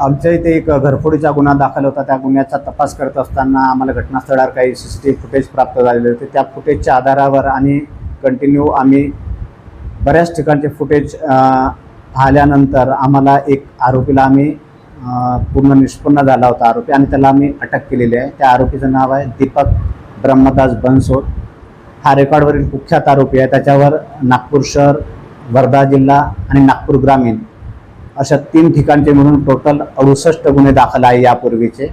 आमच्या इथे एक घरफोडीचा गुन्हा दाखल होता. त्या गुन्ह्याचा तपास करत असताना आम्हाला घटनास्थळावर काही C C T V footage प्राप्त झालेले होते. त्या फुटेजच्या आधारावर आणि कंटिन्यू आम्ही बऱ्याच ठिकाणचे फुटेज पाहिल्यानंतर आम्हाला एक आरोपीला आम्ही पूर्ण निष्पन्न झाला होता आरोपी आणि त्याला आम्ही अटक केलेली आहे. त्या आरोपीचं नाव आहे दीपक ब्रह्मदास बनसोड. हा रेकॉर्डवरील कुख्यात आरोपी आहे. त्याच्यावर नागपूर शहर वर्धा जिल्हा आणि नागपूर ग्रामीण अशा तीन ठिकाणचे मिळून टोटल अडुसष्ट गुन्हे दाखल आहे यापूर्वीचे.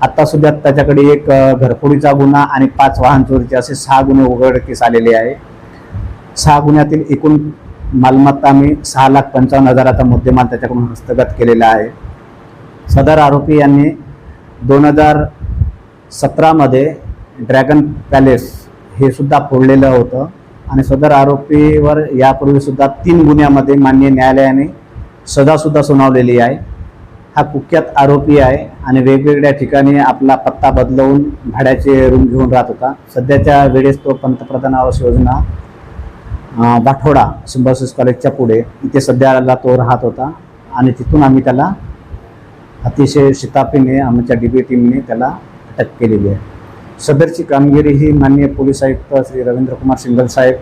आत्ता सुद्धा त्याच्याकडे एक घरफोडीचा गुन्हा आणि पाच वाहन चोरीचे असे सहा गुन्हे उघडकीस आलेले आहे. सहा गुन्ह्यातील एकूण मालमत्ता आम्ही सहा लाख पंचावन्न हजाराचा मुद्देमाल त्याच्याकडून हस्तगत केलेला आहे. सदर आरोपी यांनी दोन हजार सतरामध्ये ड्रॅगन पॅलेस हे सुद्धा फोडलेलं होतं. आणि सदर आरोपीवर यापूर्वीसुद्धा तीन गुन्ह्यामध्ये मान्य न्यायालयाने सजासुद्धा सुनावलेली आहे. हा कुख्यात आरोपी आहे आणि वेगवेगळ्या ठिकाणी आपला पत्ता बदलवून भाड्याचे रूम घेऊन राहत होता. सध्याच्या वेळेस तो पंतप्रधान आवास योजना अं, सिम्बॉसिस कॉलेजच्या पुढे. इथे सध्याला तो राहत होता आणि तिथून आम्ही त्याला अतिशय शिताफीने आमच्या डी बी टीमने त्याला अटक केलेली आहे. सदरची कामगिरी ही माननीय पोलीस आयुक्त श्री रवींद्र कुमार सिंगल साहेब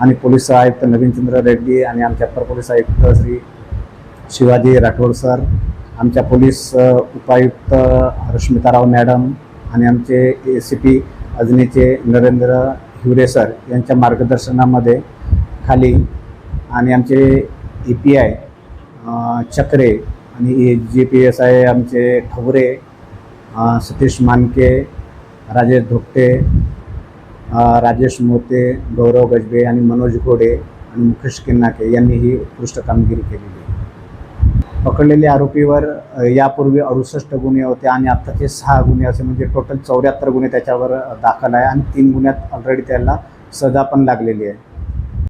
आणि पोलीस आयुक्त नवीनचंद्र रेड्डी आणि आमचे अप्पर पोलीस आयुक्त श्री शिवाजी राठोड सर आमच्या पोलीस उपायुक्त रश्मिताराव मॅडम आणि आमचे ए सी पी अजनीचे नरेंद्र हिवरे सर यांच्या मार्गदर्शनामध्ये खाली आणि आमचे ए पी आय चक्रे आणि जी पी एस आय आमचे ठवरे सतीश मानके राजेश धोकटे राजेश मोते गौरव गजबे आणि मनोज घोडे आणि मुकेश किन्नाके यांनी ही उत्कृष्ट कामगिरी केलेली आहे. पकडलेल्या आरोपीवर यापूर्वी अडुसष्ट गुन्हे होते आणि आत्ताचे सहा गुन्हे असे म्हणजे टोटल चौऱ्याहत्तर गुन्हे त्याच्यावर दाखल आहे आणि तीन गुन्ह्यात ऑलरेडी त्याला सजा पण लागलेली आहे.